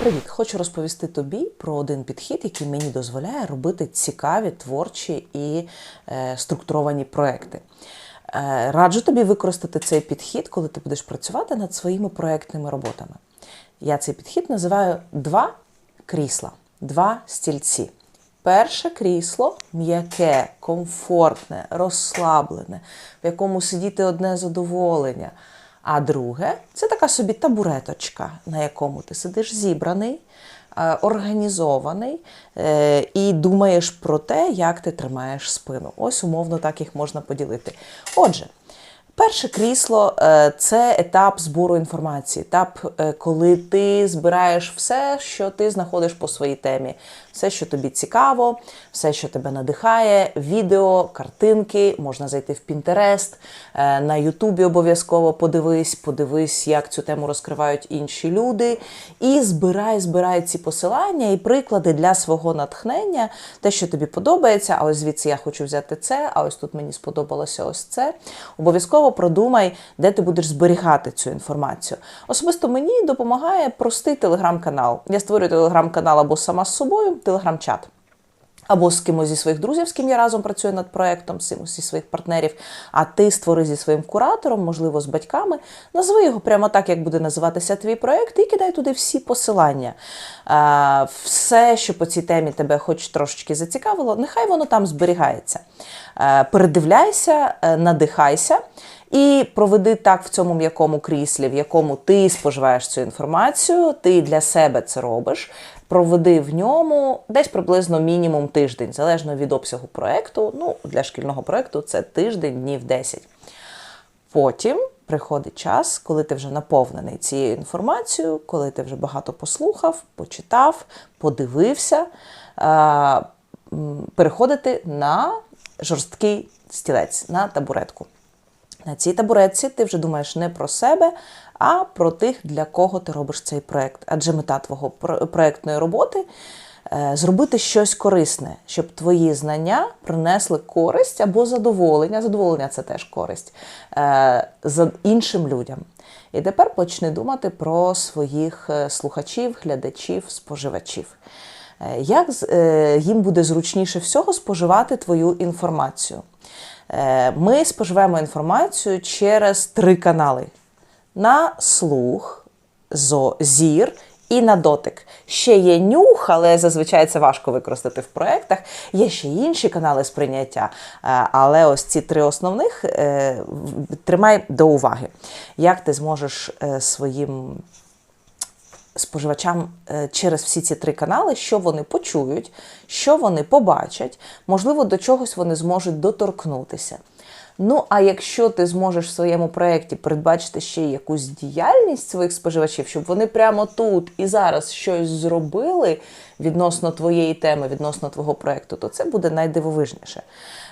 Привіт! Хочу розповісти тобі про один підхід, який мені дозволяє робити цікаві, творчі і е, структуровані проекти. Е, раджу тобі використати цей підхід, коли ти будеш працювати над своїми проектними роботами. Я цей підхід називаю два крісла, два стільці. Перше крісло м'яке, комфортне, розслаблене, в якому сидіти одне задоволення. А друге це така собі табуреточка, на якому ти сидиш зібраний, е, організований е, і думаєш про те, як ти тримаєш спину. Ось умовно так їх можна поділити. Отже, Перше крісло е, це етап збору інформації, етап, е, коли ти збираєш все, що ти знаходиш по своїй темі, все, що тобі цікаво, все, що тебе надихає, відео, картинки, можна зайти в Пінтерест, на Ютубі обов'язково подивись, подивись, як цю тему розкривають інші люди. І збирай, збирай ці посилання і приклади для свого натхнення, те, що тобі подобається. А ось звідси я хочу взяти це, а ось тут мені сподобалося ось це. Обов'язково продумай, де ти будеш зберігати цю інформацію. Особисто мені допомагає простий телеграм-канал. Я створюю телеграм-канал або сама з собою, телеграм-чат. Або з кимось зі своїх друзів, з ким я разом працюю над проектом, з кимось зі своїх партнерів. А ти створи зі своїм куратором, можливо, з батьками. Назви його прямо так, як буде називатися твій проект, і кидай туди всі посилання. Все, що по цій темі тебе хоч трошечки зацікавило, нехай воно там зберігається. Передивляйся, е, надихайся. І проведи так в цьому м'якому кріслі, в якому ти споживаєш цю інформацію, ти для себе це робиш. Проведи в ньому десь приблизно мінімум тиждень, залежно від обсягу проєкту. Ну, для шкільного проєкту це тиждень, днів 10. Потім приходить час, коли ти вже наповнений цією інформацією, коли ти вже багато послухав, почитав, подивився, переходити на жорсткий стілець, на табуретку. На цій табуретці ти вже думаєш не про себе, а про тих, для кого ти робиш цей проект. Адже мета твого проектної роботи е, зробити щось корисне, щоб твої знання принесли користь або задоволення. Задоволення це теж користь е, за іншим людям. І тепер почни думати про своїх е, слухачів, глядачів, споживачів. Як їм буде зручніше всього споживати твою інформацію? Е, ми споживаємо інформацію через три канали: на слух, зір і на дотик. Ще є нюх, але зазвичай це важко використати в проєктах. Є ще інші канали сприйняття. Е, але ось ці три основних е, тримай до уваги. Як ти зможеш своїм споживачам е, через всі ці три канали, що вони почують, що вони побачать, можливо, до чогось вони зможуть доторкнутися. Ну, а якщо ти зможеш в своєму проєкті передбачити ще якусь діяльність своїх споживачів, щоб вони прямо тут і зараз щось зробили відносно твоєї теми, відносно твого проєкту, то це буде найдивовижніше.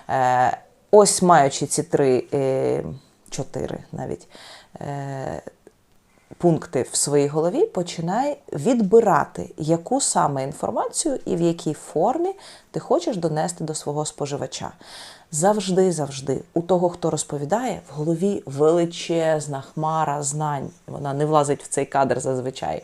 Е, ось маючи ці три, е, чотири навіть пункти в своїй голові, починай відбирати, яку саме інформацію і в якій формі ти хочеш донести до свого споживача. Завжди, завжди, у того, хто розповідає, в голові величезна хмара знань. Вона не влазить в цей кадр зазвичай.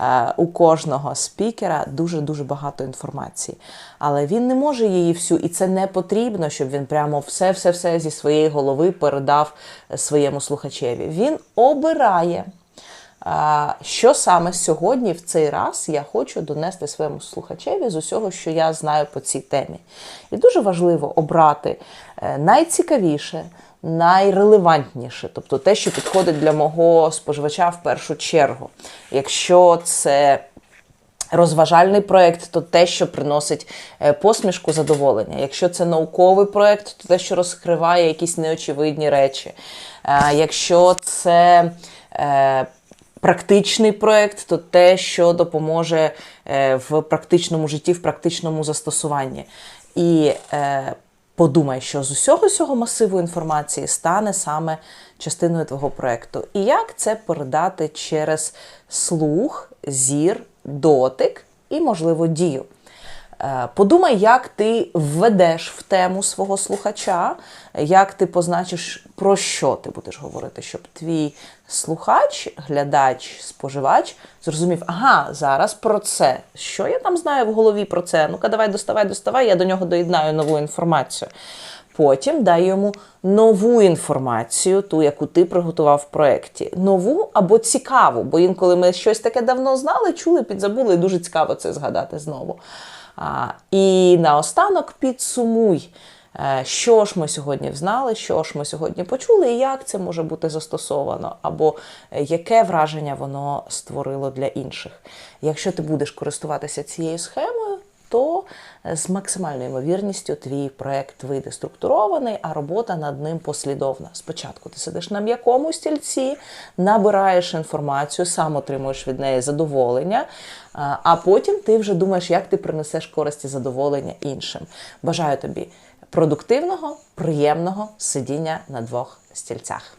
Е, у кожного спікера дуже-дуже багато інформації. Але він не може її всю, і це не потрібно, щоб він прямо все-все-все зі своєї голови передав своєму слухачеві. Він обирає. Що саме сьогодні, в цей раз, я хочу донести своєму слухачеві з усього, що я знаю по цій темі. І дуже важливо обрати е, найцікавіше, найрелевантніше, тобто те, що підходить для мого споживача в першу чергу. Якщо це Розважальний проєкт то те, що приносить е, посмішку задоволення. Якщо це науковий проєкт, то те, що розкриває якісь неочевидні речі. Е, якщо це практичний проєкт, то те, що допоможе е, в практичному житті, в практичному застосуванні. І е, подумай, що з усього цього масиву інформації стане саме частиною твого проєкту. І як це передати через слух, зір, дотик і, можливо, дію. Е, Подумай, як ти введеш в тему свого слухача, як ти позначиш, про що ти будеш говорити, щоб твій слухач, глядач, споживач зрозумів, ага, зараз про це. Що я там знаю в голові про це? Ну-ка, давай, доставай, доставай, я до нього доєднаю нову інформацію. Потім дай йому нову інформацію, ту, яку ти приготував в проєкті. Нову або цікаву, бо інколи ми щось таке давно знали, чули, підзабули, і дуже цікаво це згадати знову. І наостанок підсумуй, е, що ж ми сьогодні взнали, що ж ми сьогодні почули, і як це може бути застосовано, або е, яке враження воно створило для інших. Якщо ти будеш користуватися цією схемою, то е, з максимальною ймовірністю твій проект вийде структурований, а робота над ним послідовна. Спочатку ти сидиш на м'якому стільці, набираєш інформацію, сам отримуєш від неї задоволення, а а потім ти вже думаєш, як ти принесеш користь і задоволення іншим. Бажаю тобі продуктивного, приємного сидіння на двох стільцях.